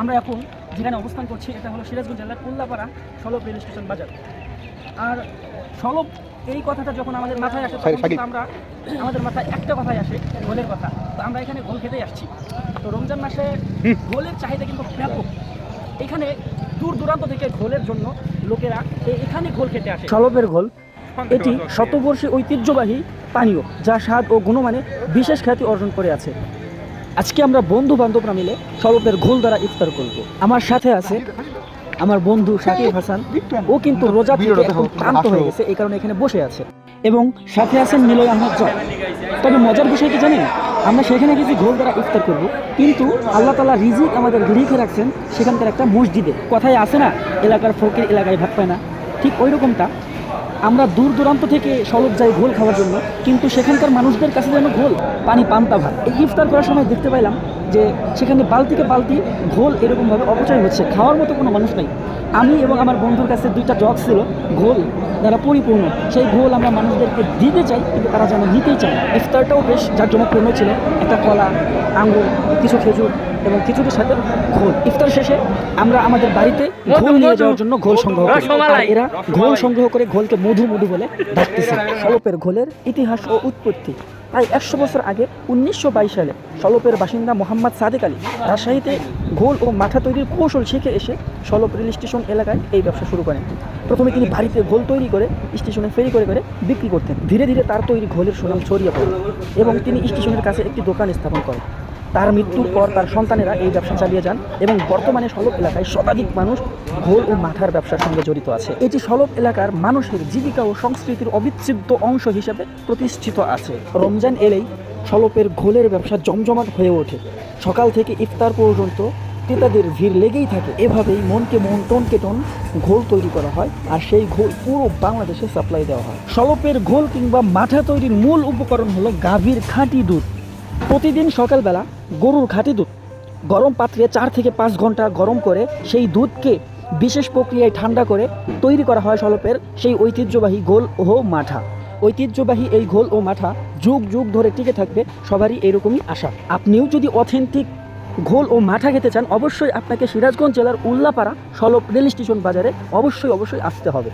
আমরা এখন যেখানে অবস্থান করছি এটা হলো সিরাজগঞ্জ জেলার কুল্লাপাড়া সলব রেল স্টেশন বাজার। আর সলব এই কথাটা যখন আমাদের মাথায় আসে তখন আমরা আমাদের মাথায় একটা কথাই আসে গোলের কথা। তো আমরা এখানে গোল খেতেই আসছি। তো রমজান মাসে গোলের চাহিদা কিন্তু ব্যাপক। এখানে দূর দূরান্ত থেকে গোলের জন্য লোকেরা এখানে গোল খেতে আসে। সলবের গোল এটি শতবর্ষী ঐতিহ্যবাহী পানীয় যা স্বাদ ও গুণমানে বিশেষ খ্যাতি অর্জন করে আছে। আজকে আমরা বন্ধু বান্ধবরা মিলে সলবের ঘোল দ্বারা ইফতার করব। আমার সাথে আছে আমার বন্ধু শাকিব হাসান। ও কিন্তু রোজা থেকে এখন ক্লান্ত হয়ে গেছে এই কারণে এখানে বসে আছে। এবং সাথে আছেন নিলয় আহমদ জয় তবে মজার বিষয় কি জানেন? আমরা সেখানে কিছু ঘোল দ্বারা ইফতার করব কিন্তু আল্লাহ তালা রিজিক আমাদের লিখে রাখছেন সেখানকার একটা মসজিদে। কথায় আছে না এলাকার ফকির এলাকায় ভাত পায় না। ঠিক ওই রকমটা। আমরা দূর দূরান্ত থেকে সড়ক যাই ঘোল খাওয়ার জন্য, কিন্তু সেখানকার মানুষদের কাছে যেন ঘোল, পানি, পান্তা, ভাত। এই ইফতার করার সময় দেখতে পাইলাম যে সেখানে বালতিকে বালতি ঘোল এরকমভাবে অপচয় হচ্ছে খাওয়ার মতো কোনো মানুষ নাই। আমি এবং আমার বন্ধুর কাছে দুইটা জগ ছিল ঘোল দ্বারা পরিপূর্ণ সেই ঘোল আমরা মানুষদেরকে দিতে চাই কিন্তু তারা যেন নিতেই চায় ইফতারটাও বেশ যার জাঁকজমকপূর্ণ ছিল একটা কলা আঙুর কিছু খেজুর এবং কিছুটির সাথে ঘোল। ইফতার শেষে আমরা আমাদের বাড়িতে ঘোল নিয়ে যাওয়ার জন্য ঘোল সংগ্রহ করি। আর এরা ঘোল সংগ্রহ করে ঘোলকে মধু মধু বলে ডাকতেছে। সলপের ঘোলের ইতিহাস ও উৎপত্তি। প্রায় একশো বছর আগে উনিশশো বাইশ সালে সলপের বাসিন্দা মোহাম্মদ সাদেক আলী রাজশাহীতে ঘোল ও মাথা তৈরির কৌশল শিখে এসে সলপ রেল স্টেশন এলাকায় এই ব্যবসা শুরু করেন। প্রথমে তিনি বাড়িতে ঘোল তৈরি করে স্টেশনে ফেরি করে করে বিক্রি করতেন। ধীরে ধীরে তার তৈরি ঘোলের সুনাম ছড়িয়ে পড়ে এবং তিনি স্টেশনের কাছে একটি দোকান স্থাপন করেন। তার মৃত্যুর পর তার সন্তানেরা এই ব্যবসা চালিয়ে যান এবং বর্তমানে সলব এলাকায় শতাধিক মানুষ ঘোল ও মাথার ব্যবসার সঙ্গে জড়িত আছে। এটি সলব এলাকার মানুষের জীবিকা ও সংস্কৃতির অবিচ্ছেদ্য অংশ হিসেবে প্রতিষ্ঠিত আছে। রমজান এলেই সলপের ঘোলের ব্যবসা জমজমাট হয়ে ওঠে। সকাল থেকে ইফতার পর্যন্ত ক্রেতাদের ভিড় লেগেই থাকে। এভাবেই মনকে মন টনকে টন ঘোল তৈরি করা হয় আর সেই ঘোল পুরো বাংলাদেশে সাপ্লাই দেওয়া হয়। সলপের ঘোল কিংবা মাঠা তৈরির মূল উপকরণ হলো গাভীর খাঁটি দুধ। প্রতিদিন সকালবেলা গরুর খাঁটি দুধ। গরম পাত্রে চার থেকে পাঁচ ঘণ্টা গরম করে সেই দুধকে বিশেষ প্রক্রিয়ায় ঠান্ডা করে তৈরি করা হয় সলপের সেই ঐতিহ্যবাহী গোল ও মাঠা। ঐতিহ্যবাহী এই ঘোল ও মাঠা যুগ যুগ ধরে টিকে থাকবে সবারই এরকমই আশা। আপনিও যদি অথেন্টিক ঘোল ও মাঠা খেতে চান, অবশ্যই আপনাকে সিরাজগঞ্জ জেলার উল্লাপাড়া সলপ রেল স্টেশন বাজারে অবশ্যই অবশ্যই আসতে হবে।